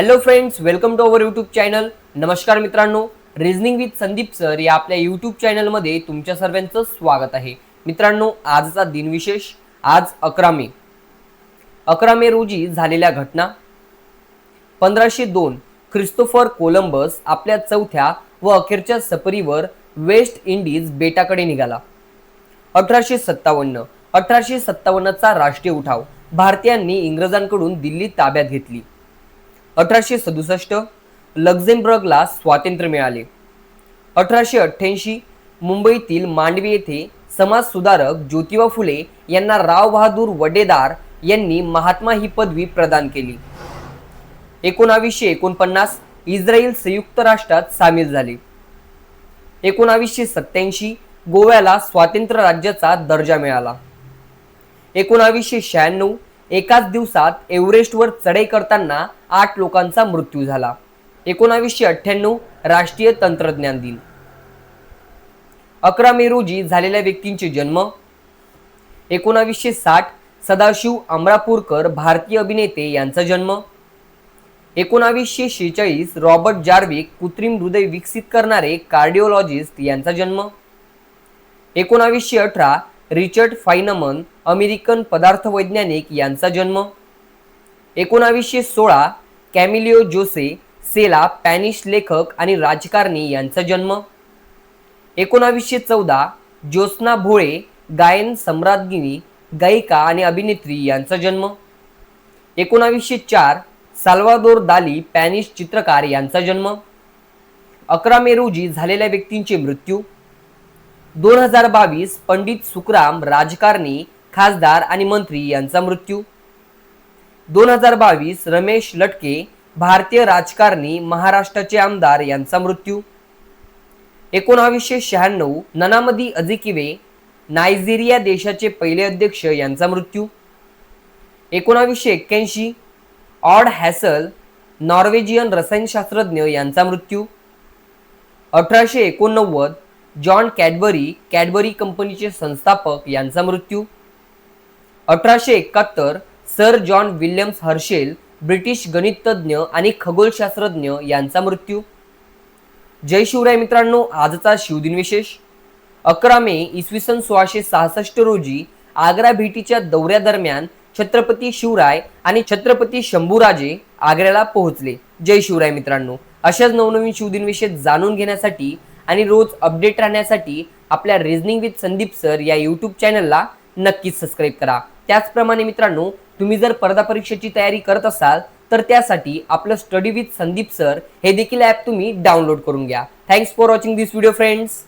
Hello friends welcome to our YouTube channel नमस्कार मित्रांनो. Reasoning with Sandeep sir या आपल्या यूट्यूब चॅनलमध्ये तुमच्या सर्वांचं स्वागत आहे. मित्रांनो आजचा दिनविशेष आज अकरा मे. अकरा मे रोजी झालेल्या घटना. पंधराशे दोन ख्रिस्तोफर कोलंबस आपल्या चौथ्या व अखेरच्या सफरीवर वेस्ट इंडिज बेटाकडे निघाला. अठराशे सत्तावन्न अठराशे सत्तावन्नचा राष्ट्रीय उठाव. भारतीयांनी इंग्रजांकडून दिल्ली ताब्यात घेतली. अठराशे सदुसष्ट लक्झेमबर्गला स्वातंत्र्य मिळाले. अठराशे अठ्ठ्याऐंशी मुंबईतील मांडवी येथे समाजसुधारक ज्योतिबा फुले यांना राव बहादूर वडेदार यांनी महात्मा ही पदवी प्रदान केली. एकोणावीसशे एकोणपन्नास इस्रायल संयुक्त राष्ट्रात सामील झाले. एकोणावीसशे सत्याऐंशी गोव्याला स्वातंत्र्य राज्याचा दर्जा मिळाला. एकोणावीसशे शहाण्णव एकाच दिवसात एव्हरेस्टवर चढाई करताना आठ लोकांचा मृत्यू झाला. एकोणावीसशे अठ्ठ्याण्णव राष्ट्रीय तंत्रज्ञान दिन. अकरा मे रोजी झालेल्या व्यक्तींचे जन्म. एकोणावीसशे साठ सदाशिव अमरापूरकर भारतीय अभिनेते यांचा जन्म. एकोणावीसशे शेहेचाळीस रॉबर्ट जार्विक कृत्रिम हृदय विकसित करणारे कार्डिओलॉजिस्ट यांचा जन्म. एकोणावीसशे अठरा रिचर्ड फायनमन अमेरिकन पदार्थवैज्ञानिक यांचा जन्म. एकोणावीसशे सोळा कॅमिलिओ जोसे सेला पॅनिश लेखक आणि राजकारणी यांचा जन्म. एकोणावीसशे चौदा ज्योत्स्ना भोळे गायन सम्राज्ञी गायिका आणि अभिनेत्री यांचा जन्म. एकोणावीसशे चार साल्वादोर दाली पॅनिश चित्रकार यांचा जन्म. अकरा मे रोजी झालेल्या व्यक्तींचे मृत्यू. दोन हजार बावीस पंडित सुखराम राजकारणी खासदार आणि मंत्री यांचा मृत्यू. दोन हजार बावीस रमेश लटके भारतीय राजकारणी महाराष्ट्राचे आमदार यांचा मृत्यू. एकोणावीसशे शहाण्णव ननामदी अजिकिवे नायजेरिया देशाचे पहिले अध्यक्ष यांचा मृत्यू. एकोणावीसशे एक्क्याऐंशी ऑड हॅसल नॉर्वेजियन रसायनशास्त्रज्ञ यांचा मृत्यू. अठराशे एकोणनव्वद जॉन कॅडबरी कॅडबरी कंपनीचे संस्थापक यांचा मृत्यू. अठराशे एकाहत्तर sir John Williams Herschel British गणिततज्ञ आणि खगोलशास्त्रज्ञ यांचा मृत्यू. जय शिवराय मित्रांनो आजचा शिवदिन विशेष अकरा मे इसवी सन सोळाशे सहासष्ट रोजी आग्रा भेटीच्या दौऱ्यादरम्यान छत्रपती शिवराय आणि छत्रपती शंभूराजे आग्र्याला पोहोचले. जय शिवराय मित्रांनो अशाच नवनवीन शिवदिन विशेष जाणून घेण्यासाठी आणि रोज अपडेट राहण्यासाठी आपल्या रिझनिंग विथ संदीप सर या यूट्यूब चॅनलला नक्कीच सबस्क्राईब करा. त्याचप्रमाणे मित्रांनो तुम्ही जर स्पर्धा परीक्षेची तयारी करत असाल तर त्यासाठी आपलं स्टडी विथ संदीप सर हे देखील ॲप तुम्ही डाउनलोड करून घ्या. Thanks for watching this video friends